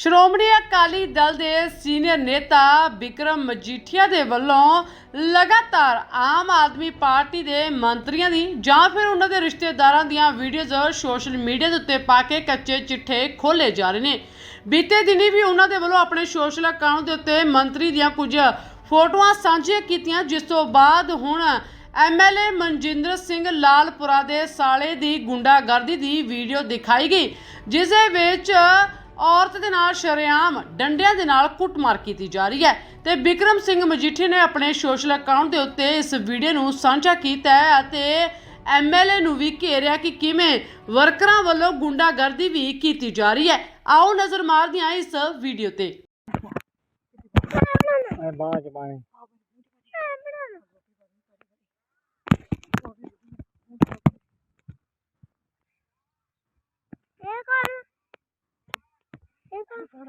ਸ਼੍ਰੋਮਣੀ ਅਕਾਲੀ ਦਲ ਦੇ ਸੀਨੀਅਰ ਨੇਤਾ ਵਿਕਰਮ ਮਜੀਠੀਆ ਦੇ ਵੱਲੋਂ ਲਗਾਤਾਰ ਆਮ ਆਦਮੀ ਪਾਰਟੀ ਦੇ ਮੰਤਰੀਆਂ ਦੀ ਜਾਂ ਫਿਰ ਉਹਨਾਂ ਦੇ ਰਿਸ਼ਤੇਦਾਰਾਂ ਦੀਆਂ ਵੀਡੀਓਜ਼ ਸੋਸ਼ਲ ਮੀਡੀਆ ਦੇ ਉੱਤੇ ਪਾ ਕੇ ਕੱਚੇ ਚਿੱਠੇ ਖੋਲੇ ਜਾ ਰਹੇ ਨੇ। ਬੀਤੇ ਦਿਨੀ ਵੀ ਉਹਨਾਂ ਦੇ ਵੱਲੋਂ ਆਪਣੇ ਸੋਸ਼ਲ ਅਕਾਊਂਟ ਦੇ ਉੱਤੇ ਮੰਤਰੀ ਦੀਆਂ ਕੁਝ ਫੋਟੋਆਂ ਸਾਂਝੀਆਂ ਕੀਤੀਆਂ, ਜਿਸ ਤੋਂ ਬਾਅਦ ਹੁਣ ਐਮਐਲਏ ਮਨਜਿੰਦਰ ਸਿੰਘ ਲਾਲਪੁਰਾ ਦੇ ਸਾਲੇ ਦੀ ਗੁੰਡਾਗਰਦੀ ਦੀ ਵੀਡੀਓ ਦਿਖਾਈ ਗਈ, ਜਿਸ ਦੇ ਵਿੱਚ ਔਰਤ ਦੇ ਨਾਲ ਸ਼ਰੇਆਮ ਡੰਡਿਆਂ ਦੇ ਨਾਲ ਕੁੱਟਮਾਰ ਕੀਤੀ ਜਾ ਰਹੀ ਹੈ ਤੇ ਵਿਕਰਮ ਸਿੰਘ ਮਜੀਠੀ ਨੇ ਆਪਣੇ ਸੋਸ਼ਲ ਅਕਾਊਂਟ ਦੇ ਉੱਤੇ ਇਸ ਵੀਡੀਓ ਨੂੰ ਸਾਂਝਾ ਕੀਤਾ ਹੈ ਅਤੇ ਐਮਐਲਏ ਨੂੰ ਵੀ ਘੇਰਿਆ ਕਿ ਕਿਵੇਂ ਵਰਕਰਾਂ ਵੱਲੋਂ ਗੁੰਡਾਗਰਦੀ ਵੀ ਕੀਤੀ ਜਾ ਰਹੀ ਹੈ। ਆਓ ਨਜ਼ਰ ਮਾਰਦੇ ਹਾਂ ਇਸ ਵੀਡੀਓ ਤੇ। ਇਹ ਬਾਅਦ ਚ ਪਾਣੀ ਇਹ ਕਰ ਇਹ ਕਰ ਫੜ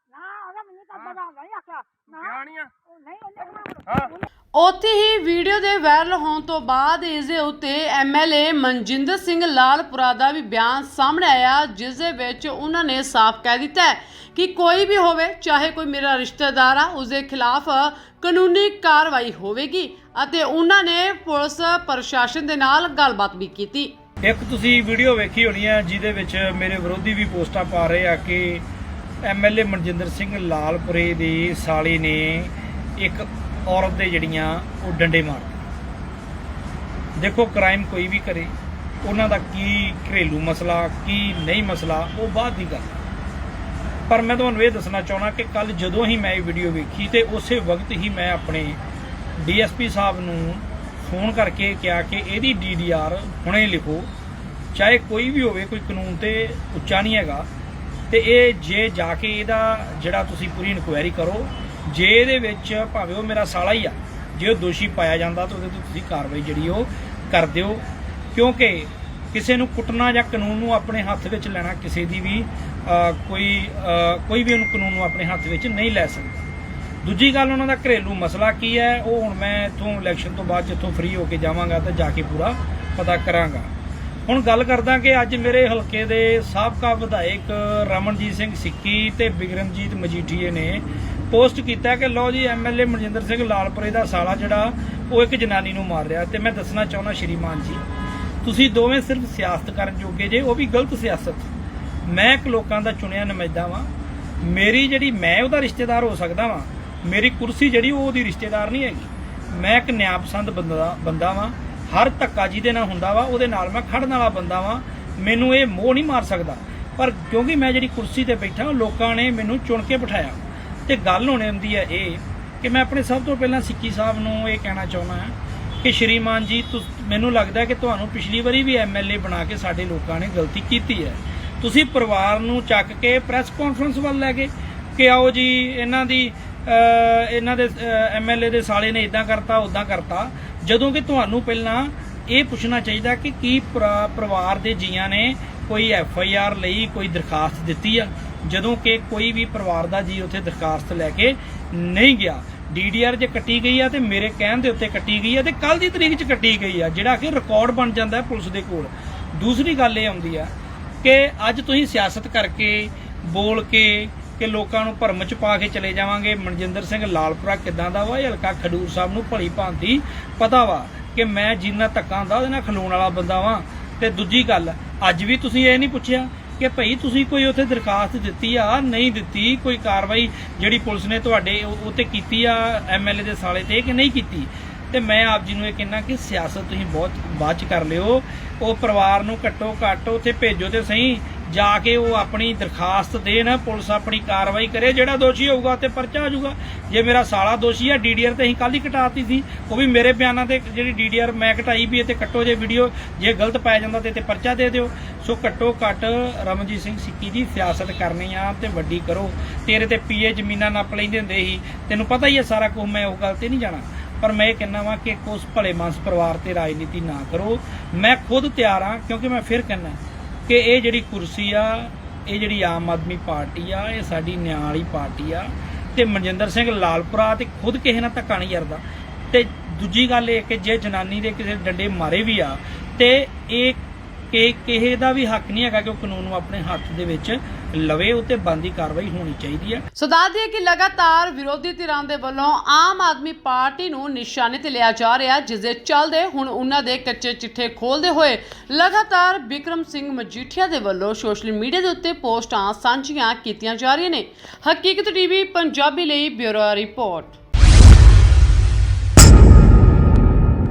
ਉਹਦਾ ਮੈਨੂੰ ਤਾਂ ਪਤਾ ਨਹੀਂ ਆਖਿਆ। ਨਾ ਉਹ ਨਹੀਂ ਉਹਨੇ ਉੱਥੇ ਹੀ ਵੀਡੀਓ ਦੇ ਵਾਇਰਲ ਹੋਣ ਤੋਂ ਬਾਅਦ ਇਸ ਦੇ ਉੱਤੇ ਐਮਐਲਏ ਮਨਜਿੰਦਰ ਸਿੰਘ ਲਾਲਪੁਰਾ ਦਾ ਵੀ ਬਿਆਨ ਸਾਹਮਣੇ ਆਇਆ ਜਿਸ ਦੇ ਵਿੱਚ ਉਹਨਾਂ ਨੇ ਸਾਫ਼ ਕਹਿ ਦਿੱਤਾ ਹੈ ਕਿ ਕੋਈ ਵੀ ਹੋਵੇ ਚਾਹੇ ਕੋਈ ਮੇਰਾ ਰਿਸ਼ਤੇਦਾਰ ਆ ਉਸ ਦੇ ਖਿਲਾਫ ਕਾਨੂੰਨੀ ਕਾਰਵਾਈ ਹੋਵੇਗੀ ਅਤੇ ਉਹਨਾਂ ਨੇ ਪੁਲਿਸ ਪ੍ਰਸ਼ਾਸਨ ਦੇ ਨਾਲ ਗੱਲਬਾਤ ਵੀ ਕੀਤੀ। ਇੱਕ ਤੁਸੀਂ ਵੀਡੀਓ ਵੇਖੀ ਹੋਣੀ ਹੈ ਜਿਹਦੇ ਵਿੱਚ ਮੇਰੇ ਵਿਰੋਧੀ ਵੀ ਪੋਸਟਾਂ ਪਾ ਰਹੇ ਆ ਕਿ ਐਮਐਲਏ ਮਨਜਿੰਦਰ ਸਿੰਘ ਲਾਲਪੁਰੇ ਦੀ ਸਾਲੀ ਨੇ ਇੱਕ ਔਰਤ ਦੇ ਜਿਹੜੀਆਂ ਉਹ ਡੰਡੇ ਮਾਰ ਦੇਖੋ ਕ੍ਰਾਈਮ ਕੋਈ ਵੀ ਕਰੇ, ਉਹਨਾਂ ਦਾ ਕੀ ਘਰੇਲੂ ਮਸਲਾ, ਕੀ ਨਹੀਂ ਮਸਲਾ, ਉਹ ਬਾਅਦ ਦੀ ਗੱਲ ਪਰ ਮੈਂ ਤੁਹਾਨੂੰ ਇਹ ਦੱਸਣਾ ਚਾਹਣਾ ਕਿ ਕੱਲ ਜਦੋਂ ਹੀ ਮੈਂ ਇਹ ਵੀਡੀਓ ਵੇਖੀ ਤੇ ਉਸੇ ਵਕਤ ਹੀ ਮੈਂ ਆਪਣੇ ਡੀਐਸਪੀ ਸਾਹਿਬ ਨੂੰ ਫੋਨ ਕਰਕੇ ਕਿਹਾ ਕਿ ਇਹਦੀ ਡੀਡੀਆਰ ਹੁਣੇ ਲਿਖੋ, ਚਾਹੇ ਕੋਈ ਵੀ ਹੋਵੇ, ਕੋਈ ਕਾਨੂੰਨ ਤੇ ਉੱਚਾ ਨਹੀਂ ਹੈਗਾ। ਤੇ ਇਹ ਜੇ ਜਾ ਕੇ ਇਹਦਾ ਜਿਹੜਾ ਤੁਸੀਂ ਪੂਰੀ ਇਨਕੁਆਇਰੀ ਕਰੋ, ਜੇ ਇਹਦੇ ਵਿੱਚ ਭਾਵੇਂ ਉਹ ਮੇਰਾ ਸਾਲਾ ਹੀ ਆ, ਜੇ ਉਹ ਦੋਸ਼ੀ ਪਾਇਆ ਜਾਂਦਾ ਤਾਂ ਉਹਦੇ ਤੇ ਤੁਸੀਂ ਕਾਰਵਾਈ ਜਿਹੜੀ ਉਹ ਕਰ ਦਿਓ। ਕਿਉਂਕਿ ਕਿਸੇ ਨੂੰ ਕੁੱਟਣਾ ਜਾਂ ਕਾਨੂੰਨ ਨੂੰ ਆਪਣੇ ਹੱਥ ਵਿੱਚ ਲੈਣਾ ਕਿਸੇ ਦੀ ਵੀ ਕੋਈ ਕੋਈ ਵੀ ਉਹਨੂੰ ਕਾਨੂੰਨ ਨੂੰ ਆਪਣੇ ਹੱਥ ਵਿੱਚ ਨਹੀਂ ਲੈ ਸਕਦਾ। ਦੂਜੀ ਗੱਲ ਉਹਨਾਂ ਦਾ ਘਰੇਲੂ ਮਸਲਾ ਕੀ ਹੈ, ਉਹ ਹੁਣ ਮੈਂ ਇਥੋਂ ਇਲੈਕਸ਼ਨ ਤੋਂ ਬਾਅਦ ਜਿੱਥੋਂ ਫ੍ਰੀ ਹੋ ਕੇ ਜਾਵਾਂਗਾ ਤਾਂ ਜਾ ਕੇ ਪੂਰਾ ਪਤਾ ਕਰਾਂਗਾ। ਹੁਣ ਗੱਲ ਕਰਦਾ ਕਿ ਅੱਜ ਮੇਰੇ ਹਲਕੇ ਦੇ ਸਾਬਕਾ ਵਿਧਾਇਕ ਰਮਨਜੀਤ ਸਿੰਘ ਸਿੱਕੀ ਤੇ ਬਿਗਰਮਜੀਤ ਮਜੀਠੀਏ ਨੇ ਪੋਸਟ ਕੀਤਾ ਕਿ ਲਓ ਜੀ ਐਮਐਲਏ ਮਨਜਿੰਦਰ ਸਿੰਘ ਲਾਲਪੁਰੇ ਦਾ ਸਾਲਾ ਜਿਹੜਾ, ਉਹ ਇੱਕ ਜਨਾਨੀ ਨੂੰ ਮਾਰ ਰਿਹਾ ਤੇ ਮੈਂ ਦੱਸਣਾ ਚਾਹੁੰਦਾ ਸ਼੍ਰੀਮਾਨ ਜੀ, ਤੁਸੀਂ ਦੋਵੇਂ ਸਿਰਫ ਸਿਆਸਤ ਕਰਨ ਜੋਗੇ ਜੇ, ਉਹ ਵੀ ਗਲਤ ਸਿਆਸਤ। ਮੈਂ ਇੱਕ ਲੋਕਾਂ ਦਾ ਚੁਣਿਆ ਨੁਮਾਇੰਦਾ ਵਾਂ। ਮੇਰੀ ਜਿਹੜੀ, ਮੈਂ ਉਹਦਾ ਰਿਸ਼ਤੇਦਾਰ ਹੋ ਸਕਦਾ ਵਾਂ। ਮੇਰੀ ਕੁਰਸੀ ਜਿਹੜੀ, ਉਹ ਉਹਦੀ ਰਿਸ਼ਤੇਦਾਰ ਨਹੀਂ ਹੈਗੀ। ਮੈਂ ਇੱਕ ਨਿਆਪਸੰਦ ਬੰਦਾ ਬੰਦਾ ਵਾਂ। ਹਰ ਧੱਕਾ ਜਿਹਦੇ ਨਾਲ ਹੁੰਦਾ ਵਾ, ਉਹਦੇ ਨਾਲ ਮੈਂ ਖੜਨ ਵਾਲਾ ਬੰਦਾ ਵਾਂ। ਮੈਨੂੰ ਇਹ ਮੋਹ ਨਹੀਂ ਮਾਰ ਸਕਦਾ। ਪਰ ਕਿਉਂਕਿ ਮੈਂ ਜਿਹੜੀ ਕੁਰਸੀ ਤੇ ਬੈਠਾ, ਲੋਕਾਂ ਨੇ ਮੈਨੂੰ ਚੁਣ ਕੇ ਬਿਠਾਇਆ। ਤੇ ਗੱਲ ਹੋਣੀ ਹੁੰਦੀ ਹੈ ਇਹ ਕਿ ਮੈਂ ਆਪਣੇ ਸਭ ਤੋਂ ਪਹਿਲਾਂ ਸਿੱਕੀ ਸਾਹਿਬ ਨੂੰ ਇਹ ਕਹਿਣਾ ਚਾਹੁੰਦਾ ਹਾਂ ਕਿ ਸ਼੍ਰੀਮਾਨ ਜੀ, ਤੁਸ- ਮੈਨੂੰ ਲੱਗਦਾ ਕਿ ਤੁਹਾਨੂੰ ਪਿਛਲੀ ਵਾਰੀ ਵੀ ਐਮਐਲਏ ਬਣਾ ਕੇ ਸਾਡੇ ਲੋਕਾਂ ਨੇ ਗਲਤੀ ਕੀਤੀ ਹੈ। ਤੁਸੀਂ ਪਰਿਵਾਰ ਨੂੰ ਚੱਕ ਕੇ ਪ੍ਰੈਸ ਕਾਨਫਰੰਸ ਵੱਲ ਲੈ ਗਏ ਕਿ ਆਓ ਜੀ, ਇਹਨਾਂ ਦੀ ਇਹਨਾਂ ਦੇ ਐਮਐਲਏ ਦੇ ਸਾਲੇ ਨੇ ਇਦਾਂ ਕਰਤਾ ਉਦਾਂ ਕਰਤਾ। ਜਦੋਂ ਕਿ ਤੁਹਾਨੂੰ ਪਹਿਲਾਂ ਇਹ ਪੁੱਛਣਾ ਚਾਹੀਦਾ ਕਿ ਕੀ ਪਰਿਵਾਰ ਦੇ ਜੀਆਂ ਨੇ ਕੋਈ ਐਫ ਆਈ ਆਰ ਲਈ ਕੋਈ ਦਰਖਾਸਤ ਦਿੱਤੀ ਆ? ਜਦੋਂ ਕਿ ਕੋਈ ਵੀ ਪਰਿਵਾਰ ਦਾ ਜੀ ਉੱਥੇ ਦਰਖਾਸਤ ਲੈ ਕੇ ਨਹੀਂ ਗਿਆ। ਡੀਡੀਆਰ ਜੇ ਕੱਟੀ ਗਈ ਆ ਤੇ ਮੇਰੇ ਕਹਿਣ ਦੇ ਉੱਤੇ ਕੱਟੀ ਗਈ ਆ ਤੇ ਕੱਲ ਦੀ ਤਰੀਕ 'ਚ ਕੱਟੀ ਗਈ ਆ, ਜਿਹੜਾ ਕਿ ਰਿਕਾਰਡ ਬਣ ਜਾਂਦਾ ਹੈ ਪੁਲਿਸ ਦੇ ਕੋਲ। ਦੂਸਰੀ ਗੱਲ ਇਹ ਆਉਂਦੀ ਆ ਕਿ ਅੱਜ ਤੁਸੀਂ ਸਿਆਸਤ ਕਰਕੇ ਬੋਲ ਕੇ ਕਿ ਲੋਕਾਂ ਨੂੰ ਭਰਮ ਚ ਪਾ ਕੇ ਚਲੇ ਜਾਵਾਂਗੇ। ਮਨਜਿੰਦਰ ਸਿੰਘ ਲਾਲਪੁਰਾ ਕਿਦਾਂ ਦਾ ਵਾ? ਇਹ ਹਲਕਾ ਖਡੂਰ ਸਾਹਿਬ ਨੂੰ ਭਲੀ ਭਾਂਤੀ ਪਤਾ ਵਾ ਕਿ ਮੈਂ ਜਿੰਨਾ ਧੱਕਾ ਹੁੰਦਾ ਉਹਦੇ ਨਾਲ ਖਲੋਣ ਵਾਲਾ ਬੰਦਾ ਵਾਂ। ਤੇ ਦੂਜੀ ਗੱਲ, ਅੱਜ ਵੀ ਤੁਸੀਂ ਇਹ ਨਹੀਂ ਪੁੱਛਿਆ ਕਿ ਭਈ ਤੁਸੀਂ ਕੋਈ ਉੱਥੇ ਦਰਖਾਸਤ ਦਿੱਤੀ ਆ, ਨਹੀਂ ਦਿੱਤੀ, ਕੋਈ ਕਾਰਵਾਈ ਜਿਹੜੀ ਪੁਲਿਸ ਨੇ ਤੁਹਾਡੇ ਉਹ ਉਹ ਤੇ ਕੀਤੀ ਆ ਐਮਐਲਏ ਦੇ ਸਾਲੇ ਤੇ ਕਿ ਨਹੀਂ ਕੀਤੀ? ਤੇ ਮੈਂ ਆਪ ਜੀ ਨੂੰ ਇਹ ਕਹਿਣਾ ਕਿ ਸਿਆਸਤ ਤੁਸੀਂ ਬਹੁਤ ਬਾਅਦ ਚ ਕਰ ਲਿਓ। ਉਹ ਪਰਿਵਾਰ ਨੂੰ ਘੱਟੋ ਘੱਟ ਉੱਥੇ ਭੇਜੋ ਤੇ ਸਹੀ। ਜਾ ਕੇ ਉਹ ਆਪਣੀ ਦਰਖਾਸਤ ਦੇਣ, ਪੁਲਿਸ ਆਪਣੀ ਕਾਰਵਾਈ ਕਰੇ, ਜਿਹੜਾ ਦੋਸ਼ੀ ਹੋਊਗਾ ਤੇ ਪਰਚਾ ਹੋ ਜਾਊਗਾ। ਜੇ ਮੇਰਾ ਸਾਲਾ ਦੋਸ਼ੀ ਆ ਡੀਡੀਆਰ ਤੇ ਅਸੀਂ ਕੱਲ ਹੀ ਘਟਾਤੀ ਸੀ, ਉਹ ਵੀ ਮੇਰੇ ਬਿਆਨਾਂ ਤੇ ਜਿਹੜੀ ਡੀਡੀਆਰ ਮੈਂ ਘਟਾਈ ਵੀ ਹੈ ਤੇ ਕੱਟੋ ਜੇ ਵੀਡੀਓ, ਜੇ ਗਲਤ ਪਾਇਆ ਜਾਂਦਾ ਤੇ ਤੇ ਪਰਚਾ ਦੇ ਦਿਓ। ਸੋ ਘੱਟੋ ਘੱਟ ਰਮਨਜੀਤ ਸਿੰਘ ਸਿੱਕੀ ਦੀ ਸਿਆਸਤ ਕਰਨੀ ਆ ਤੇ ਵੱਡੀ ਕਰੋ। ਤੇਰੇ ਤੇ ਪੀਏ ਜ਼ਮੀਨਾਂ ਨੱਪ ਲੈਂਦੇ ਹੁੰਦੇ ਸੀ। ਤੈਨੂੰ ਪਤਾ ਹੀ ਹੈ ਸਾਰਾ ਕੁਝ, ਮੈਂ ਉਹ ਗੱਲ ਤੇ ਨਹੀਂ ਜਾਣਾ। ਪਰ ਮੈਂ ਇਹ ਕਹਿੰਦਾ ਵਾਂ ਕਿ ਉਸ ਭਲੇ ਮਾਨਸ ਪਰਿਵਾਰ ਤੇ ਰਾਜਨੀਤੀ ਨਾ ਕਰੋ। ਮੈਂ ਖੁਦ ਤਿਆਰ ਹਾਂ ਕਿਉਂਕਿ ਮੈਂ ਫਿਰ ਕਹਿੰਦਾ ਕਿ ਇਹ ਜਿਹੜੀ ਕੁਰਸੀ ਆ, ਇਹ ਜਿਹੜੀ ਆਮ ਆਦਮੀ ਪਾਰਟੀ ਆ, ਇਹ ਸਾਡੀ ਨਿਆਂ ਵਾਲੀ ਪਾਰਟੀ ਆ। ਤੇ ਮਨਜਿੰਦਰ ਸਿੰਘ ਲਾਲਪੁਰਾ ਤੇ ਖੁਦ ਕਿਸੇ ਨਾਲ ਧੱਕਾ ਨਹੀਂ ਕਰਦਾ ਤੇ ਦੂਜੀ ਗੱਲ ਇਹ ਕਿ ਜੇ ਜਨਾਨੀ ਦੇ ਕਿਸੇ ਡੰਡੇ ਮਾਰੇ ਵੀ ਆ, ਤੇ ਇਹ ਕਿ ਕਿਸੇ ਦਾ ਵੀ ਹੱਕ ਨਹੀਂ ਹੈਗਾ ਕਿ ਉਹ ਕਾਨੂੰਨ ਨੂੰ ਆਪਣੇ ਹੱਥ ਦੇ ਵਿੱਚ ਲਵੇ ਉਹ ਬੰਦੀ ਕਾਰਵਾਈ ਹੋਣੀ ਚਾਹੀਦੀ ਹੈ। ਸੋ ਦੱਸ ਦਈਏ ਕਿ ਲਗਾਤਾਰ ਵਿਰੋਧੀ ਧਿਰਾਂ ਦੇ ਵੱਲੋਂ ਆਮ ਆਦਮੀ ਪਾਰਟੀ ਨੂੰ ਨਿਸ਼ਾਨੇ ਤੇ ਲਿਆ ਜਾ ਰਿਹਾ, ਜਿਸ ਦੇ ਚੱਲਦੇ ਹੁਣ ਉਹਨਾਂ ਦੇ ਕੱਚੇ ਚਿੱਠੇ ਖੋਲਦੇ ਹੋਏ ਲਗਾਤਾਰ ਵਿਕਰਮ ਸਿੰਘ ਮਜੀਠੀਆ ਦੇ ਵੱਲੋਂ ਸੋਸ਼ਲ ਮੀਡੀਆ ਦੇ ਉੱਤੇ ਪੋਸਟਾਂ ਸਾਂਝੀਆਂ ਕੀਤੀਆਂ ਜਾ ਰਹੀਆਂ ਨੇ। ਹਕੀਕਤ ਟੀਵੀ, ਪੰਜਾਬੀ ਲਈ ਬਿਊਰੋ ਰਿਪੋਰਟ।